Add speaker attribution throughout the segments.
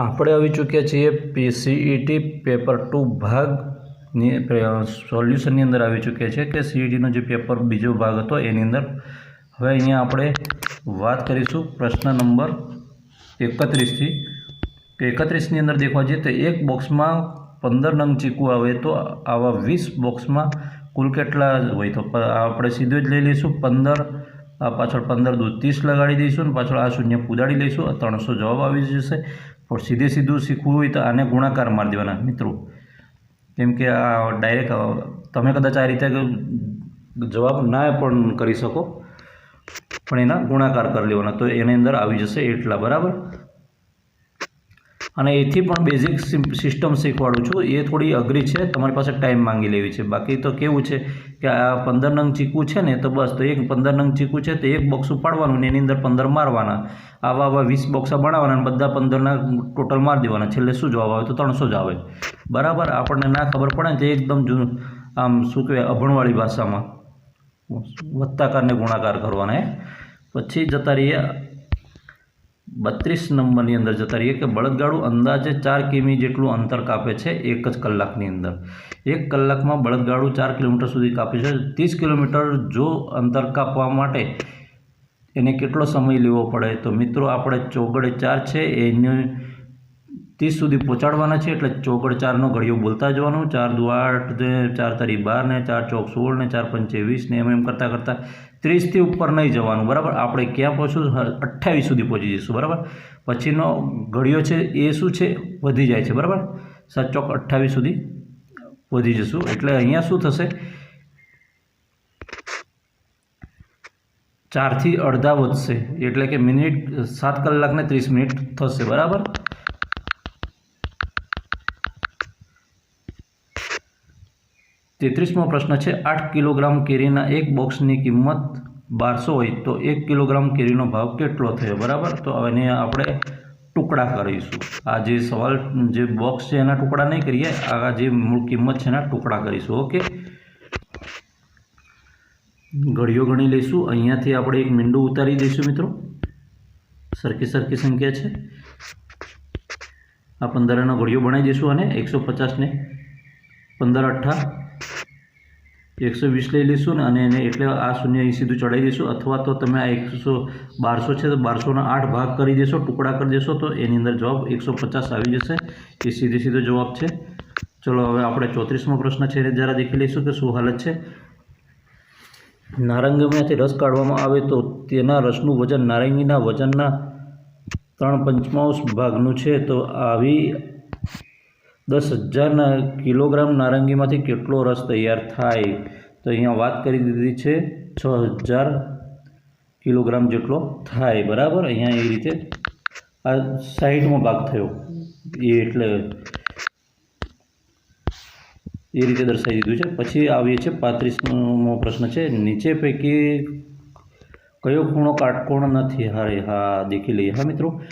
Speaker 1: આપણે આવી ચૂક્યા છીએ પીસીઈટી પેપર ટુ ભાગની સોલ્યુશનની અંદર આવી ચૂક્યા છે કે સીઈટીનો જે પેપર બીજો ભાગ હતો એની અંદર. હવે અહીંયા આપણે વાત કરીશું પ્રશ્ન નંબર એકત્રીસથી. કે એકત્રીસની અંદર દેખવા જઈએ તો એક બોક્સમાં પંદર નંગ ચીકુ આવે તો આવા વીસ બોક્સમાં કુલ કેટલા હોય તો આપણે સીધું જ લઈ લઈશું. પંદર, આ પાછળ પંદર દૂધ ત્રીસ લગાડી દઈશું અને પાછળ આ શૂન્ય કુદાડી લઈશું. ત્રણસો જવાબ આવી જશે. પણ સીધે સીધું શીખવું હોય તો આને ગુણાકાર મારી દેવાના, મિત્રો. કેમ કે આ ડાયરેક્ટ તમે કદાચ આ રીતે જવાબ ના પણ કરી શકો, પણ એના ગુણાકાર કરી લેવાના. તો એની અંદર આવી જશે એટલા, બરાબર? અને એથી પણ બેઝિક સિસ્ટમ શીખવાડું છું. એ થોડી અઘરી છે. તમારી પાસે ટાઈમ માંગી લેવી છે. બાકી તો કેવું છે કે આ પંદર નંગ ચીકુ છે ને, તો બસ, તો એક પંદર નંગ ચીકુ છે, તો એક બોક્સ ઉપાડવાનું ને એની અંદર પંદર મારવાના. આવા આવા વીસ બોક્સા બનાવવાના બધા પંદરના ટોટલ મારી દેવાના. છેલ્લે શું જવાબ આવે? તો ત્રણસો જ આવે. બરાબર? આપણને ના ખબર પડે ને, તો એકદમ આમ શું કહેવાય, અભણવાળી ભાષામાં. વત્તાકારને ગુણાકાર કરવાના પછી જતા રહીએ બત્રીસ નંબરની અંદર જતા રહીએ કે બળદગાડું અંદાજે ચાર કિમી જેટલું અંતર કાપે છે એક જ કલાકની અંદર. એક કલાકમાં બળદગાડું ચાર કિલોમીટર સુધી કાપે છે. ત્રીસ કિલોમીટર જો અંતર કાપવા માટે એને કેટલો સમય લેવો પડે? તો મિત્રો, આપણે ચોગડે ચાર છે. એને ત્રીસ સુધી પહોંચાડવાના છે એટલે ચોગડ ચારનો ઘડિયો બોલતા જવાનું. ચાર દુ આઠ ને ચાર તારી બાર ને ચાર ચોક સોળ ને ચાર પંચે વીસ ને એમ એમ કરતાં કરતાં ત્રીસથી ઉપર નહીં જવાનું, બરાબર? આપણે ક્યાં પહોંચશું? અઠ્ઠાવીસ સુધી પહોંચી જઈશું, બરાબર? પછીનો ઘડિયો છે એ શું છે? વધી જાય છે, બરાબર? સાત ચોક અઠ્ઠાવીસ સુધી વધી જશું. એટલે અહીંયા શું થશે? ચારથી અડધા વધશે. એટલે કે મિનિટ સાત કલાકને ત્રીસ મિનિટ થશે, બરાબર? તેત્રીસમો પ્રશ્ન છે, આઠ કિલોગ્રામ કેરીના એક બોક્સની કિંમત બારસો હોય તો એક કિલોગ્રામ કેરીનો ભાવ કેટલો થયો? બરાબર? તો એને આપણે ટુકડા કરીશું. આ જે સવાલ, જે બોક્સ છે એના ટુકડા નહીં કરીએ, આ જે મૂળ કિંમત છે એના ટુકડા કરીશું, ઓકે? ઘડીઓ ગણી લઈશું. અહીંયાથી આપણે એક મીંડું ઉતારી દઈશું મિત્રો. સરખી સરખી સંખ્યા છે. આ પંદરનો ઘડીઓ બનાવી દઈશું અને એકસો પચાસને પંદર અઠ્ઠા એકસો વીસ લઈ લઈશું અને એને એટલે આ શૂન્ય અહીં સીધું ચડાવી દઈશું. અથવા તો તમે આ એકસો બારસો છે તો બારસોના આઠ ભાગ કરી દેશો, ટુકડા કરી દેશો, તો એની અંદર જવાબ એકસો પચાસ આવી જશે. એ સીધે સીધો જવાબ છે. ચલો, હવે આપણે ચોત્રીસમો પ્રશ્ન છે એને જરા દેખી લઈશું કે શું હાલત છે. નારંગીમાંથી રસ કાઢવામાં આવે તો તેના રસનું વજન નારંગીના વજનના ત્રણ પંચમાંશ ભાગનું છે. તો આવી દસ હજારના કિલોગ્રામ નારંગીમાંથી કેટલો રસ તૈયાર થાય? તો અહીંયા વાત કરી દીધી છે, છ હજાર કિલોગ્રામ જેટલો થાય. બરાબર? અહીંયા એ રીતે આ સાઈડમાં ભાગ થયો. એ એટલે એ રીતે દર્શાવી દીધું છે. પછી આવીએ છીએ પાંત્રીસમો પ્રશ્ન છે, નીચે પૈકી કયો ખૂણો કાટકોણ નથી? હારે હા, દેખી લઈએ. હા, મિત્રો,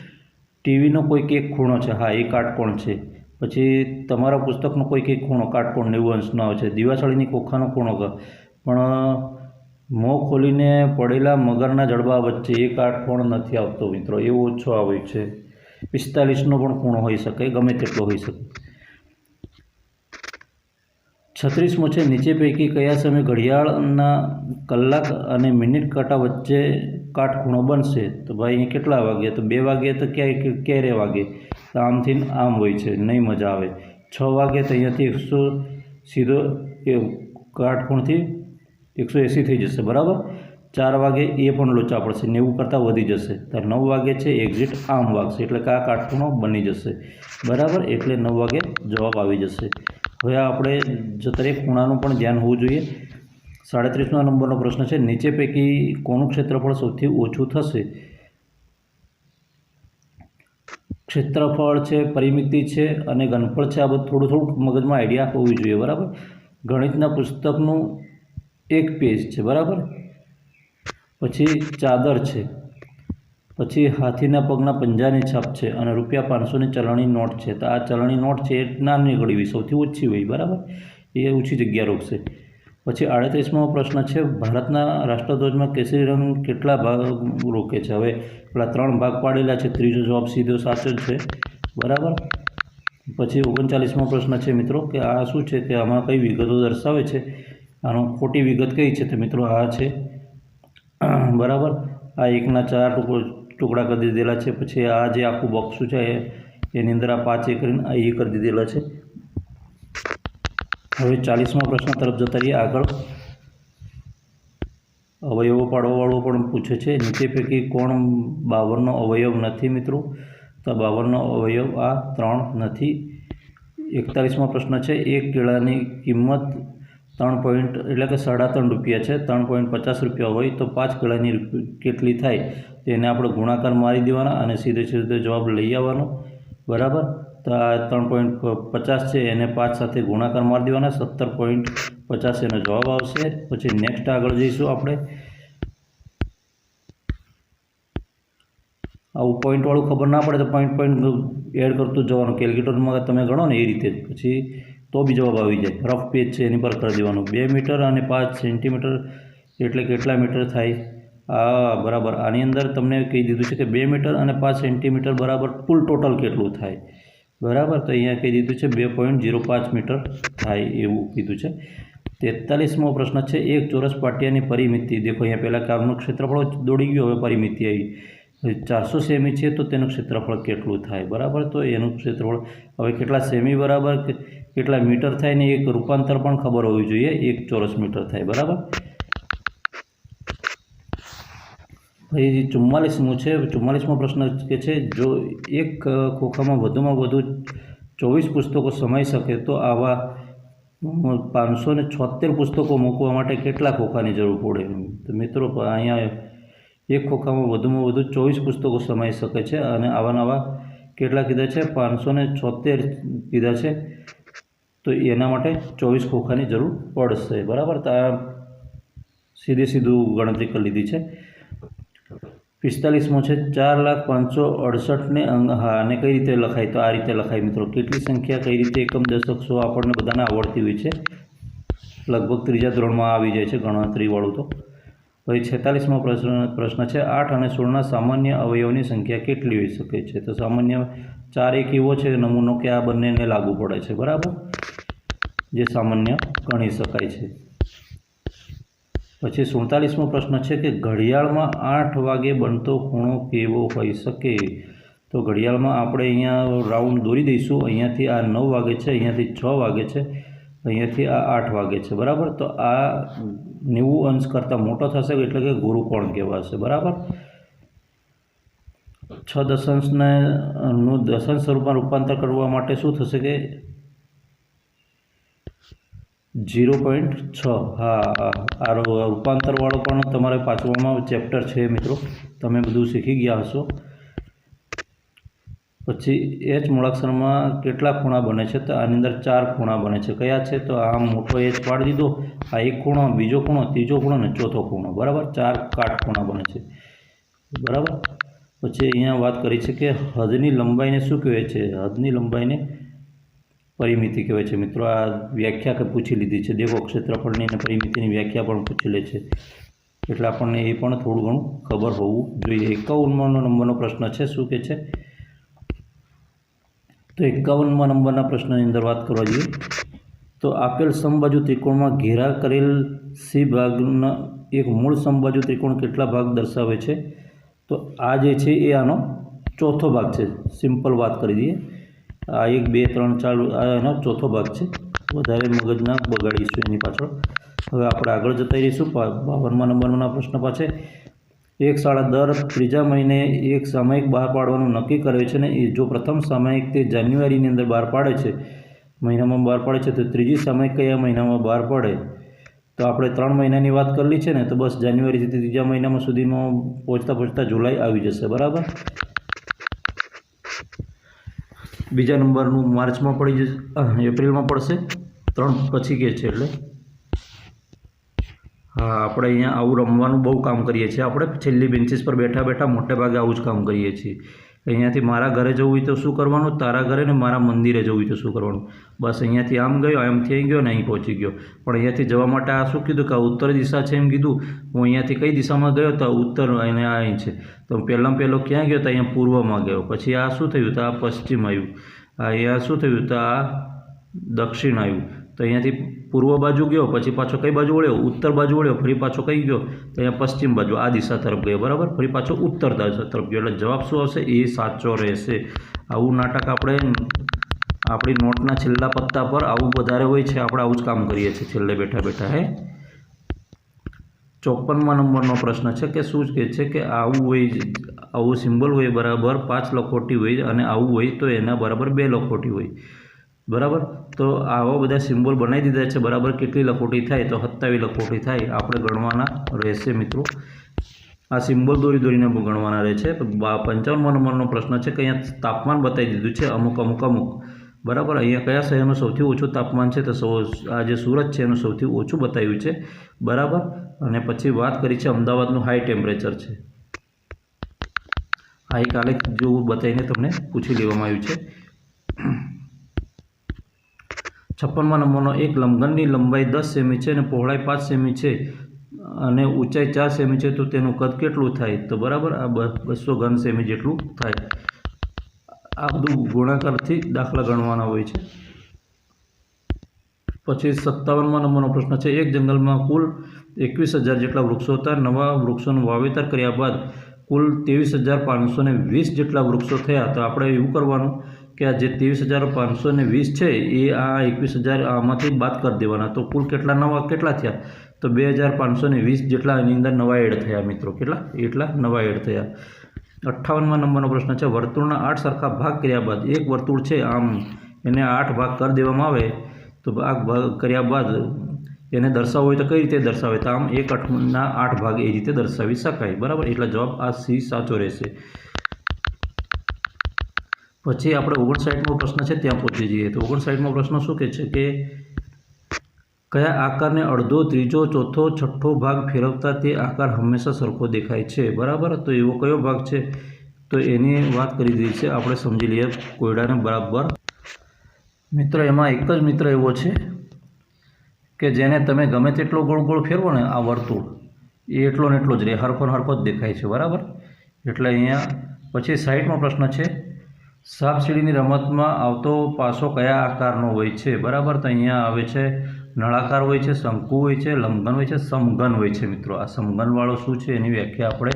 Speaker 1: ટીવીનો કોઈક એક ખૂણો છે. હા, એ કાટકોણ છે. પછી તમારા પુસ્તકનો કોઈક એક ખૂણો કાટકોણ નેવું અંશનો આવે છે. દિવાસળીની કોખાનો ખૂણો પણ, મોં ખોલીને પડેલા મગરના જડબા વચ્ચે એ કાટકોણ નથી આવતો મિત્રો. એવો ઓછો આવે છે. પિસ્તાલીસનો પણ ખૂણો હોઈ શકે, ગમે તેટલો હોઈ શકે. છત્રીસમો છે, નીચે પૈકી કયા સમયે ઘડિયાળના કલાક અને મિનિટ કાંટા વચ્ચે કાટખૂણો બનશે? તો ભાઈ અહીં કેટલા વાગે તો બે વાગે તો ક્યાંય ક્યારે વાગે. આમથી આમ હોય છે, નહીં મજા આવે. છ વાગે તો અહીંયાથી એકસો સીધો એ કાટખૂણથી એકસો એંસી થઈ જશે, બરાબર? ચાર વાગે એ પણ લોચા પડશે નેવું કરતાં વધી જશે. તો નવ વાગે છે એક્ઝિટ આમ વાગશે, એટલે કે આ કાટખૂણો બની જશે. બરાબર? એટલે નવ વાગે જવાબ આવી જશે. હવે આપણે જતરે ખૂણાનું પણ ધ્યાન હોવું જોઈએ. સાડત્રીસના નંબરનો પ્રશ્ન છે, નીચે પૈકી કોનું ક્ષેત્રફળ સૌથી ઓછું થશે? ક્ષેત્રફળ છે, પરિમિતિ છે અને ઘનફળ છે, આ બધું થોડું થોડુંક મગજમાં આઈડિયા હોવી જોઈએ, બરાબર? ગણિતના પુસ્તકનું એક પેજ છે, બરાબર? પછી ચાદર છે, પછી હાથીના પગના પંજાની છાપ છે અને રૂપિયા પાંચસોની ચલણી નોટ છે. તો આ ચલણી નોટ છે એ નાની હોય સૌથી ઓછી હોય, બરાબર? એ ઓછી જગ્યા રોકશે. પછી આડત્રીસમો પ્રશ્ન છે, ભારતના રાષ્ટ્રધ્વજમાં કેસરી રંગ કેટલા ભાગ રોકે છે? હવે પેલા ત્રણ ભાગ પાડેલા છે, ત્રીજો જવાબ સીધો સાચો છે. બરાબર? પછી ઓગણચાલીસમો પ્રશ્ન છે, મિત્રો, કે આ શું છે? કે આમાં કઈ વિગતો દર્શાવે છે? આનો ખોટી વિગત કઈ છે? તો મિત્રો, આ છે. બરાબર? આ એકના ચાર ટુકડો ટુકડા કરી દીધેલા છે. પછી આ જે આખું બક્સું છે એની અંદર આ પાંચ એ કરીને આ એ કરી દીધેલા છે. હવે ચાલીસમો પ્રશ્ન તરફ જતા રહીએ આગળ. અવયવો પાડવાવાળો પણ પૂછે છે, નીચે પૈકી કોણ બાવનનો અવયવ નથી મિત્રો? તો બાવનનો અવયવ આ ત્રણ નથી. એકતાલીસમો પ્રશ્ન છે, એક કેળાની કિંમત ત્રણ પોઈન્ટ એટલે કે સાડા ત્રણ રૂપિયા છે, ત્રણ પોઈન્ટ પચાસ રૂપિયા હોય તો પાંચ કેળાની કેટલી થાય? તેને આપણે ગુણાકાર મારી દેવાના અને સીધે સીધો જવાબ લઈ આવવાનો. બરાબર? ત્રણ પોઈન્ટ પચાસ છે, એને પાંચ સાથે ગુણાકાર મારી દેવાના, સત્તર પોઈન્ટ પચાસ એનો જવાબ આવશે. પછી નેક્સ્ટ આગળ જઈશું આપણે. આવું પોઈન્ટવાળું ખબર ના પડે તો પોઈન્ટ પોઈન્ટ એડ કરતું જવાનું. કેલ્ક્યુલેટરમાં તમે ગણો ને એ રીતે. પછી તો બી જવાબ આવી જાય. રફ પેજ છે, એની પર કરી દેવાનું. બે મીટર અને પાંચ સેન્ટીમીટર એટલે કેટલા મીટર થાય? આ બરાબર. આની અંદર તમને કહી દીધું છે કે બે મીટર અને પાંચ સેન્ટીમીટર બરાબર કુલ ટોટલ કેટલું થાય? બરાબર? તો અહીંયા કહી દીધું છે બે પોઈન્ટ જીરો પાંચ મીટર થાય એવું કીધું છે. તેતાલીસમો પ્રશ્ન છે, એક ચોરસ પાટિયાની પરિમિતિ. દેખો, અહીંયા પહેલાં કારનું ક્ષેત્રફળ દોડી ગયું, હવે પરિમિતિ આવી. ચારસો સેમી છે, તો તેનું ક્ષેત્રફળ કેટલું થાય? બરાબર? તો એનું ક્ષેત્રફળ હવે કેટલા સેમી બરાબર કેટલા મીટર થાય ને એક રૂપાંતર પણ ખબર હોવી જોઈએ, એક ચોરસ મીટર થાય. બરાબર? પછી ચુમ્માલીસમું છે. ચુમ્માલીસમો પ્રશ્ન કે છે, જો એક ખોખામાં વધુમાં વધુ ચોવીસ પુસ્તકો સમાઈ શકે, તો આવા પાંચસો ને છોતેર પુસ્તકો મૂકવા માટે કેટલા ખોખાની જરૂર પડે? તો મિત્રો અહીંયા એક ખોખામાં વધુમાં વધુ ચોવીસ પુસ્તકો સમાઈ શકે છે અને આવા નવા કેટલા કીધા છે? પાંચસો ને છોતેર કીધા છે. તો એના માટે ચોવીસ ખોખાની જરૂર પડશે. બરાબર? તો સીધે સીધું ગણતરી કરી લીધી છે. પિસ્તાલીસમો છે, ચાર લાખ પાંચસો અડસઠને અંગ. હા, અને કઈ રીતે લખાય? તો આ રીતે લખાય મિત્રો. કેટલી સંખ્યા, કઈ રીતે એકમ દશક સો આપણને બધાને આવડતી હોય છે? લગભગ ત્રીજા ધોરણમાં આવી જાય છે ગણતરીવાળું તો. પછી છેતાલીસમો પ્રશ્ન પ્રશ્ન છે, આઠ અને સોળના સામાન્ય અવયવની સંખ્યા કેટલી હોઈ શકે છે? તો સામાન્ય ચાર એક એવો છે નમૂનો કે આ બંનેને લાગુ પડે છે. બરાબર? જે સામાન્ય ગણી શકાય છે. પછી સુડતાલીસમો પ્રશ્ન છે કે ઘડિયાળમાં આઠ વાગે બનતો ખૂણો કેવો હોઈ શકે? તો ઘડિયાળમાં આપણે અહીંયા રાઉન્ડ દોરી દઈશું. અહીંયાથી આ નવ વાગે છે, અહીંયાથી છ વાગે છે, અહીંયાથી આ આઠ વાગે છે. બરાબર? તો આ નેવું અંશ કરતાં મોટો થશે એટલે કે ગુરુકોણ કહેવાશે. બરાબર? છ દશાંશને નું દશાંશ સ્વરૂપમાં રૂપાંતર કરવા માટે શું થશે કે જીરો પોઈન્ટ છ. હા. આ રૂપાંતરવાળો પણ તમારે પાછવામાં ચેપ્ટર છે મિત્રો. તમે બધું શીખી ગયા હશો. પછી એચ મૂળાક્ષરમાં કેટલા ખૂણા બને છે? તો આની અંદર ચાર ખૂણા બને છે. કયા છે? તો આ મોટો એચ પાડી દીધો. આ એક ખૂણો, બીજો ખૂણો, ત્રીજો ખૂણો ને ચોથો ખૂણો. બરાબર? ચાર કાટ ખૂણા બને છે. બરાબર? પછી અહીંયા વાત કરી છે કે હદની લંબાઈને શું કહેવાય છે? હદની લંબાઈને પરિમિતિ કહેવાય છે. મિત્રો, આ વ્યાખ્યા પૂછી લીધી છે. દેખો ક્ષેત્રફળની અને પરિમિતિની વ્યાખ્યા પણ પૂછી લે છે. એટલે આપણને એ પણ થોડું ઘણું ખબર હોવું જોઈએ. એકાવનમો નંબરનો પ્રશ્ન છે. શું કે છે? તો એકાવનમાં નંબરના પ્રશ્નની અંદર વાત કરવા જોઈએ. તો આપેલ સમબાજુ ત્રિકોણમાં ઘેરા કરેલ સી ભાગના એક મૂળ સમબાજુ ત્રિકોણ કેટલા ભાગ દર્શાવે છે? તો આ જે છે એ આનો ચોથો ભાગ છે. સિમ્પલ વાત કરી દઈએ. આ એક, બે, ત્રણ, ચાર, આ એનો ચોથો ભાગ છે. વધારે મગજના બગાડીશું એની પાછળ. હવે આપણે આગળ જતા રહીશું. બાવનમાં નંબરના પ્રશ્ન પાછળ એક શાળા દર ત્રીજા મહિને એક સામયિક બહાર પાડવાનું નક્કી કરે છે ને, એ જો પ્રથમ સામયિક તે જાન્યુઆરીની અંદર બહાર પાડે છે, મહિનામાં બહાર પાડે છે, તો ત્રીજી સામયિક કયા મહિનામાં બહાર પડે? તો આપણે ત્રણ મહિનાની વાત કરેલી છે ને, તો બસ જાન્યુઆરીથી ત્રીજા મહિનામાં સુધીમાં પહોંચતા પહોંચતા જુલાઈ આવી જશે. બરાબર? બીજા નંબરનું માર્ચમાં પડી જશે એપ્રિલમાં પડશે. ત્રણ પછી કે છે એટલે. હા, આપણે અહીંયા આવું રમવાનું બહુ કામ કરીએ છીએ. આપણે છેલ્લી બેન્ચીસ પર બેઠા બેઠા મોટે ભાગે આવું જ કામ કરીએ છીએ. અહીંયાથી મારા ઘરે જવું હોય તો શું કરવાનું? તારા ઘરે ને મારા મંદિરે જવું હોય તો શું કરવાનું? બસ અહીંયાથી આમ ગયો એમ થઈ ગયો ને અહીં પહોંચી ગયો. પણ અહીંયાથી જવા માટે આ શું કીધું કે આ ઉત્તર દિશા છે એમ કીધું? હું અહીંયાથી કઈ દિશામાં ગયો તો ઉત્તર અને આ અહીં છે. તો પહેલાં પહેલો ક્યાં ગયો તો અહીંયા પૂર્વમાં ગયો. પછી આ શું થયું? તો આ પશ્ચિમ આવ્યું. આ અહીંયા શું થયું? તો આ દક્ષિણ આવ્યું. તો અહીંયાથી પૂર્વ બાજુ ગયો, પછી પાછો કઈ બાજુ વળ્યો? ઉત્તર બાજુ વળ્યો, ફરી પાછો કઈ ગયો? તો અહીંયા પશ્ચિમ બાજુ, આ દિશા તરફ ગયો, બરાબર? ફરી પાછો ઉત્તર તરફ ગયો. એટલે જવાબ શું આવશે? એ સાચો રહેશે. આવું નાટક આપણે, આપણી નોટના છેલ્લા પત્તા પર આવું વધારે હોય છે, આપણે આવું જ કામ કરીએ છીએ છેલ્લે બેઠા બેઠા, હે? ચોપનમાં નંબરનો પ્રશ્ન છે કે શું કહે છે કે આવું હોય આવું સિમ્બોલ હોય બરાબર, પાંચ લખોટી હોય અને આવું હોય તો એના બરાબર બે લખોટી હોય. બરાબર? તો આવા બધા સિમ્બોલ બનાવી દીધા છે. બરાબર કેટલી લખોટી થાય? તો સત્તાવી લખોટી થાય. આપણે ગણવાના રહેશે મિત્રો. આ સિમ્બોલ દોરી દોરીને ગણવાના રહે છે પંચાવનમાં નંબરનો પ્રશ્ન છે કે અહીંયા તાપમાન બતાવી દીધું છે. અમુક અમુક અમુક. બરાબર? અહીંયા કયા શહેરનું સૌથી ઓછું તાપમાન છે? તો આ જે સુરત છે એનું સૌથી ઓછું બતાવ્યું છે. બરાબર? અને પછી વાત કરી છે અમદાવાદનું હાઈ ટેમ્પરેચર છે. આ એક આલેખ જેવું બતાવીને તમને પૂછી લેવામાં આવ્યું છે. છપ્પનમાં નંબરનો એક લંબઘનની લંબાઈ દસ સેમી છે અને પહોળાઈ પાંચ સેમી છે અને ઊંચાઈ ચાર સેમી છે તો તેનું કદ કેટલું થાય? તો બરાબર આ બસો ઘન સેમી જેટલું થાય. આ બધું ગુણાકારથી દાખલા ગણવાના હોય છે. પછી સત્તાવનમાં નંબરનો પ્રશ્ન છે, એક જંગલમાં કુલ એકવીસ હજાર જેટલા વૃક્ષો હતા. નવા વૃક્ષોનું વાવેતર કર્યા બાદ કુલ ત્રેવીસ હજાર પાંચસો ને વીસ જેટલા વૃક્ષો થયા. તો આપણે એવું કરવાનું કે આ જે ત્રેવીસ હજાર પાંચસો ને વીસ છે, એ આ એકવીસ હજાર આમાંથી બાદ કરી દેવાના. તો કુલ કેટલા નવા, કેટલા થયા? તો બે હજાર પાંચસો ને વીસ જેટલા એની અંદર નવા એડ થયા મિત્રો. કેટલા? એટલા નવા એડ થયા. અઠ્ઠાવનમાં નંબરનો પ્રશ્ન છે, વર્તુળના આઠ સરખા ભાગ કર્યા બાદ એક વર્તુળ છે આમ, એને આઠ ભાગ કરી દેવામાં આવે, તો ભાગ ભાગ કર્યા બાદ એને દર્શાવવો હોય તો કઈ રીતે દર્શાવે? તો આમ એક અઠના આઠ ભાગ એ રીતે દર્શાવી શકાય. બરાબર? એટલે જવાબ આ સી સાચો રહેશે. પછી આપણે ઓગણસાઠમો પ્રશ્ન છે, ત્યાં પહોંચી જઈએ. તો ઓગણસાઠમો પ્રશ્ન શું કહે છે કે, કયા આકારને અડધો, ત્રીજો, ચોથો, છઠ્ઠો ભાગ ફેરવતા તે આકાર હંમેશા સરખો દેખાય છે? બરાબર? તો એવો કયો ભાગ છે? તો એની વાત કરી દીધી છે, આપણે સમજી લઈએ કોયડાને બરાબર. મિત્ર, એમાં એક જ મિત્ર એવો છે કે જેને તમે ગમે તેટલો ગોળ ગોળ ફેરવો ને, આ વર્તુળ, એ એટલો ને એટલો જ રહે હરખો ને જ દેખાય છે. બરાબર? એટલે અહીંયા પછી સાઈડમાં પ્રશ્ન છે સાપ સીડીની રમતમાં આવતો પાસો કયા આકારનો હોય છે? બરાબર તો અહીંયા આવે છે નળાકાર હોય છે, શંકુ હોય છે લંબઘન હોય છે, સમઘન હોય છે મિત્રો. આ સમઘનવાળો શું છે એની વ્યાખ્યા આપણે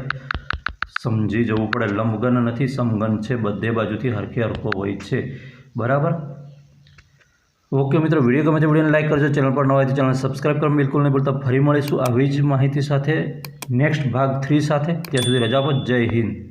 Speaker 1: સમજી જવું પડે. લંબઘન નથી, સમઘન છે. બધે બાજુથી હરખે હરખો હોય છે. બરાબર? ઓકે મિત્રો, વીડિયો ગમે તે વિડીયોને લાઇક કરજો. ચેનલ પર નવા ચેનલ સબસ્ક્રાઇબ કરો બિલકુલ નહીં ભૂલતા. ફરી મળીશું આવી જ માહિતી સાથે. નેક્સ્ટ ભાગ થ્રી સાથે. ત્યાં સુધી રજા પર જય હિન્દ.